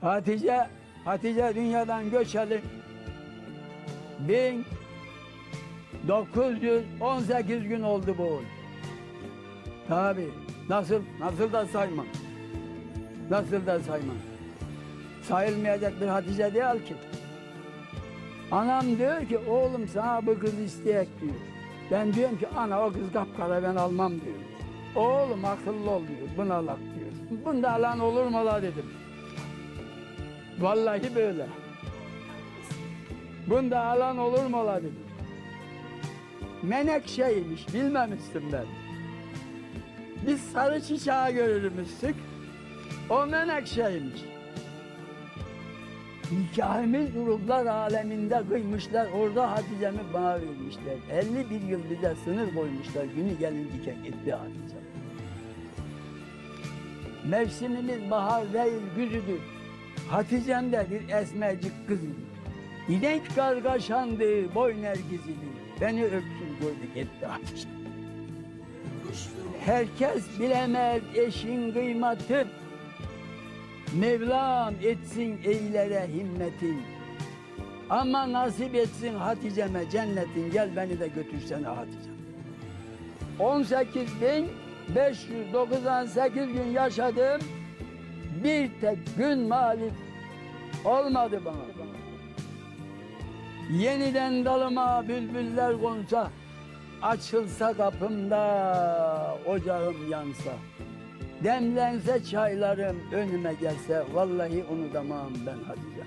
Hatice, Hatice dünyadan göçeli 1918 gün oldu bu. Tabi. Nasıl, nasıl da saymam. Nasıl da saymam. Sayılmayacak bir Hatice değil ki. Anam diyor ki oğlum sana bu kız isteyek diyor. Ben diyorum ki ana o kız kapkara ben almam diyor. Oğlum akıllı ol diyor. Buna alak diyor. Bunda alan olur mu la dedim. Vallahi böyle. Bunda alan olur mu la dedim. Menekşeymiş bilmemiştim ben. Biz sarı çiçeği görürmüştük. O menekşeymiş. Nikahımız ruhlar aleminde kıymışlar. Orada Hatice'mi bana vermişler. 51 yıl bize sınır koymuşlar. Günü gelince gitti Hatice. Mevsimimiz bahar değil güzüdür. Hatice'm de bir esmercik kız idi. İnek kargaşandı, boy nergizidi. Beni öpsün gördü gitti Hatice. Herkes bilemez eşin kıymatı. Mevlam etsin eylere himmetin. Ama nasip etsin Hatice'me cennetin. Gel beni de götürsene Hatice'm. 18.598 gün yaşadım. Bir tek gün mağlup olmadı bana. Yeniden dalıma bülbüller konsa, açılsa kapımda ocağım yansa. Demlense çaylarım önüme gelse vallahi unutamam ben Hatice.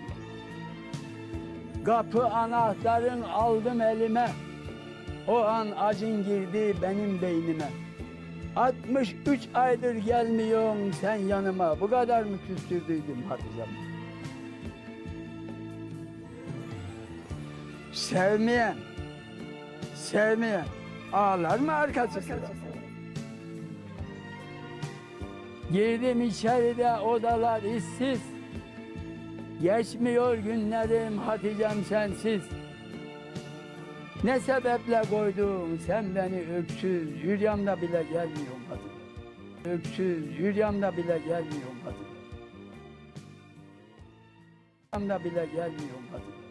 Kapı anahtarın aldım elime. O an acın girdi benim beynime. 63 aydır gelmiyorsun sen yanıma. Bu kadar mı küstürdüydüm Hatice'm? Sevmeyen, sevmeyen ağlar mı arkası sıra? Girdim içeride odalar işsiz. Geçmiyor günlerim Hatice'm sensiz. Ne sebeple koydun sen beni öksüz, yüryamda bile gelmiyorum Hatice. Öksüz, yüryamda bile gelmiyorum Hatice. Yüryamda bile gelmiyorum Hatice.